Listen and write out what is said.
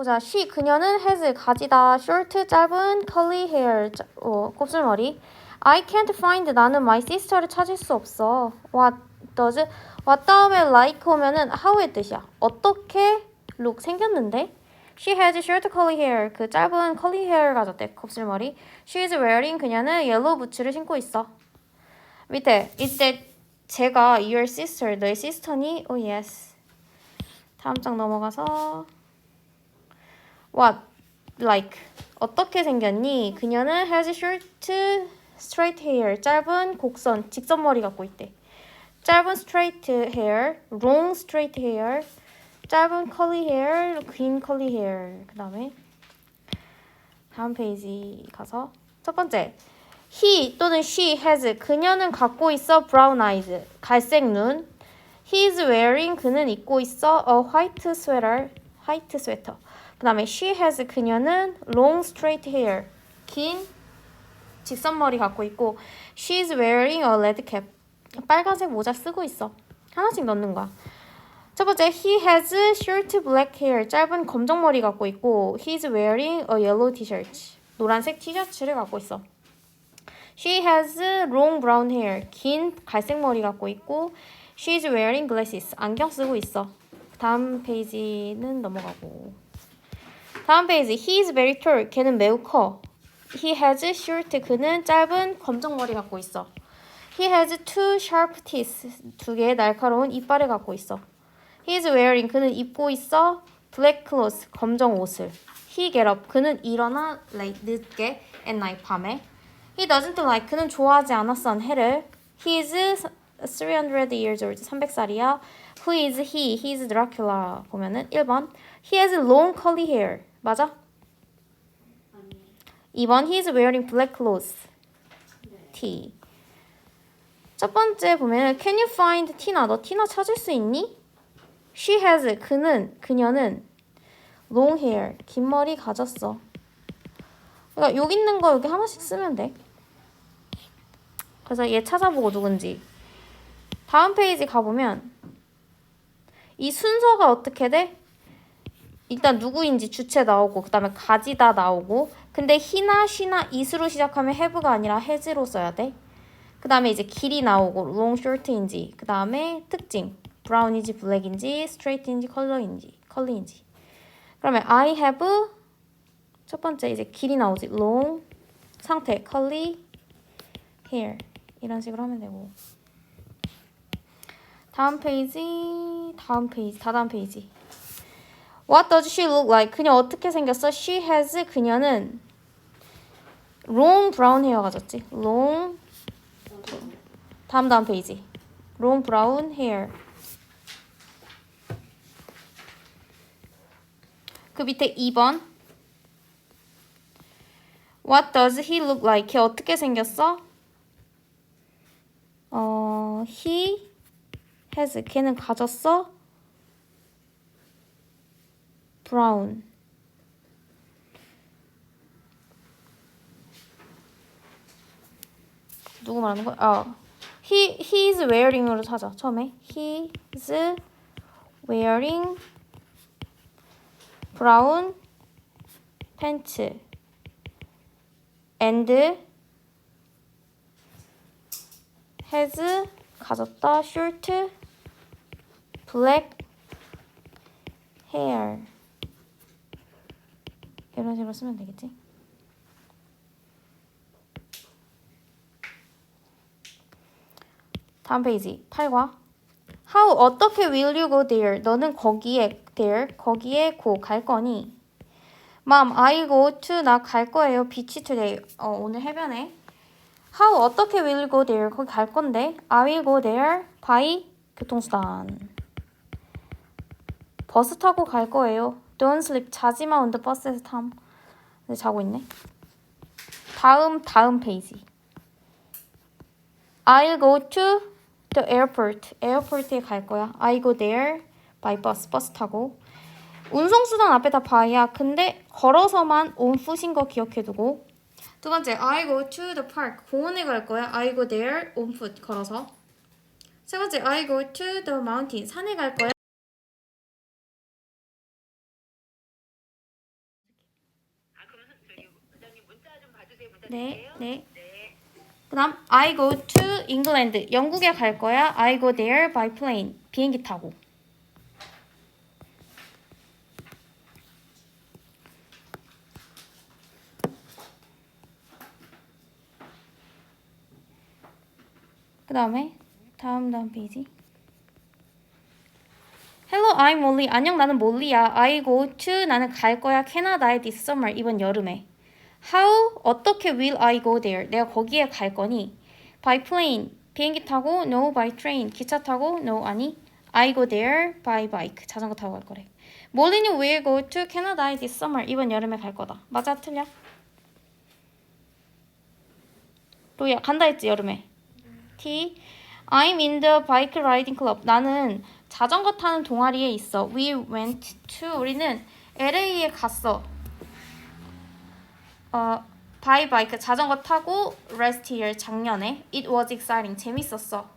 보자. she 그녀는 has 가지다. short 짧은 curly hair 짜- 어, 곱슬머리. I can't find 나는 my sister를 찾을 수 없어. What does what 다음에 like 오면은 how의 뜻이야. 어떻게 look 생겼는데? She has short curly hair. 그 짧은 curly hair 가졌대. 곱슬머리. She is wearing 그녀는 yellow 부츠를 신고 있어. 밑에 이때 제가 your sister 너의 시스터니? Oh yes. 다음 장 넘어가서 what like 어떻게 생겼니? 그녀는 has short straight hair 짧은 곡선 직선 머리 갖고 있대. 짧은 straight hair, long straight hair, 짧은 curly hair, green curly hair. 그다음에 다음 페이지 가서 첫 번째 he 또는 she has 그녀는 갖고 있어 brown eyes 갈색 눈. He is wearing 그는 입고 있어 a white sweater 화이트 스웨터. 그 다음에 she has 그녀는 long straight hair 긴 직선 머리 갖고 있고 she is wearing a red cap 빨간색 모자 쓰고 있어. 하나씩 넣는 거야. 첫 번째 he has short black hair 짧은 검정 머리 갖고 있고 he is wearing a yellow t-shirt 노란색 티셔츠를 갖고 있어. She has long brown hair. 긴 갈색 머리 갖고 있고 she is wearing glasses. 안경 쓰고 있어. 다음 페이지는 넘어가고. 다음 페이지. He is very tall. 걔는 매우 커. He has short. 그는 짧은 검정 머리 갖고 있어. He has two sharp teeth. 두 개의 날카로운 이빨을 갖고 있어. He is wearing. 그는 입고 있어. black clothes. 검정 옷을. He get up. 그는 일어나 late 늦게 at night 밤에. He doesn't like 그는 좋아하지 않았어 해를. He is 300 years old. 300살이야. Who is he? He is Dracula. 보면은 1번. He has long curly hair. 맞아? 2번. He is wearing black clothes. T. 첫 번째 보면은 Can you find Tina? 너 티나 찾을 수 있니? She has 그는 그녀는 long hair 긴 머리 가졌어. 그러니까 여기 있는 거 여기 하나씩 쓰면 돼. 그래서 얘 찾아보고 누군지. 다음 페이지 가보면 이 순서가 어떻게 돼? 일단 누구인지 주체 나오고 그 다음에 가지다 나오고 근데 히나 쉬나 이수로 시작하면 have가 아니라 has로 써야 돼. 그 다음에 이제 길이 나오고 long, short인지 그 다음에 특징 brown인지 black인지 straight인지 컬러인지 컬러인지. 그러면 I have 첫 번째 이제 길이 나오지. long 상태 curly hair. 이런 식으로 하면 되고. 다음 페이지 다음 페이지 다다음 페이지 What does she look like? 그녀 어떻게 생겼어? She has 그녀는 long brown hair 가졌지 long 다음 다음 페이지 long brown hair 그 밑에 2번 What does he look like? 걔 어떻게 생겼어? 어, he has. 걔는 가졌어? Brown. 누구 말하는 거야? 아, he he is wearing으로 찾아. 처음에 he is wearing brown pants. and has 가졌다 short black hair 이런 식으로 쓰면 되겠지? 다음 페이지 8과 How 어떻게 will you go there? 너는 거기에 there 거기에 고갈 거니? Mom, I go to 나 갈 거예요. beach today. 어, 오늘 해변에. How 어떻게 will go there? 거기 갈 건데. I will go there by 교통수단. 버스 타고 갈 거예요. Don't sleep. 자지 마. on the 버스에서 탐. 근데 자고 있네. 다음 다음 페이지. I'll go to the airport. 에어포트에 갈 거야. I go there by bus. 버스 타고. 운송수단 앞에 다 by야. 근데 걸어서만 on foot인 거 기억해두고. 두 번째, I go to the park. 공원에 갈 거야. I go there on foot. 걸어서. 세 번째, I go to the mountain. 산에 갈 거야. 네, 네. 그다음 I go to England. 영국에 갈 거야. I go there by plane. 비행기 타고. 그 다음에 다음 다음 페이지. Hello, I'm Molly. 안녕, 나는 몰리야. I go to 나는 갈 거야 캐나다에 this summer 이번 여름에. How 어떻게 will I go there? 내가 거기에 갈 거니? By plane 비행기 타고 no by train 기차 타고 no 아니 I go there by bike 자전거 타고 갈 거래. 몰리는 will go to Canada this summer 이번 여름에 갈 거다. 맞아 틀려? 로야 간다 했지 여름에. T I'm in the bike riding club. 나는 자전거 타는 동아리에 있어. We went to 우리는 LA에 갔어. 어, by bike 자전거 타고 last year 작년에. It was exciting. 재밌었어.